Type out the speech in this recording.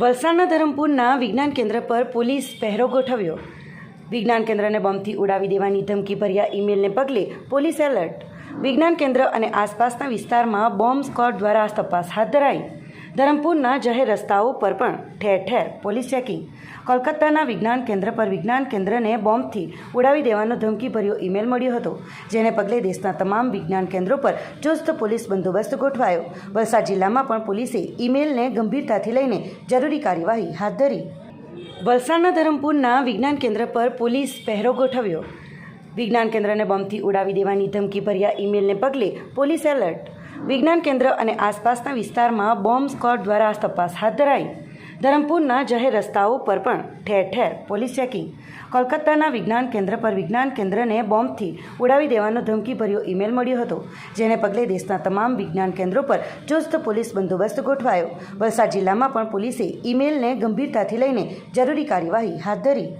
વલસાડના ધરમપુરના વિજ્ઞાન કેન્દ્ર પર પોલીસ પહેરો ગોઠવ્યો. વિજ્ઞાન કેન્દ્રને બોમ્બથી ઉડાવી દેવાની ધમકી ભર્યા ઈમેલને પગલે પોલીસ એલર્ટ. વિજ્ઞાન કેન્દ્ર અને આસપાસના વિસ્તારમાં બોમ્બ સ્કોડ દ્વારા તપાસ હાથ ધરાઈ. ધરમપુરના જાહેર રસ્તાઓ પર પણ ઠેર ઠેર પોલીસ ચેકિંગ. કોલકાતાના વિજ્ઞાન કેન્દ્ર પર વિજ્ઞાન કેન્દ્રને બોમ્બથી ઉડાવી દેવાનો ધમકીભર્યો ઈમેલ મળ્યો હતો, જેને પગલે દેશના તમામ વિજ્ઞાન કેન્દ્રો પર ચુસ્ત પોલીસ બંદોબસ્ત ગોઠવાયો. વલસાડ જિલ્લામાં પણ પોલીસે ઈમેલને ગંભીરતાથી લઈને જરૂરી કાર્યવાહી હાથ ધરી. વલસાડના ધરમપુરના વિજ્ઞાન કેન્દ્ર પર પોલીસ પહેરો ગોઠવ્યો. વિજ્ઞાન કેન્દ્રને બોમ્બથી ઉડાવી દેવાની ધમકી ભર્યા ઈમેલને પગલે પોલીસ એલર્ટ વિજ્ઞાન કેન્દ્ર અને આસપાસના વિસ્તારમાં બોમ્બ સ્કોડ દ્વારા તપાસ હાથ ધરાઈ. ધરમપુરના જાહેર રસ્તાઓ પર પણ ઠેર ઠેર પોલીસ ચેકિંગ. કોલકાતાના વિજ્ઞાન કેન્દ્ર પર વિજ્ઞાન કેન્દ્રને બોમ્બથી ઉડાવી દેવાનો ધમકીભર્યો ઈમેલ મળ્યો હતો, જેને પગલે દેશના તમામ વિજ્ઞાન કેન્દ્રો પર ચુસ્ત પોલીસ બંદોબસ્ત ગોઠવાયો. વલસાડ જિલ્લામાં પણ પોલીસે ઈમેલને ગંભીરતાથી લઈને જરૂરી કાર્યવાહી હાથ ધરી.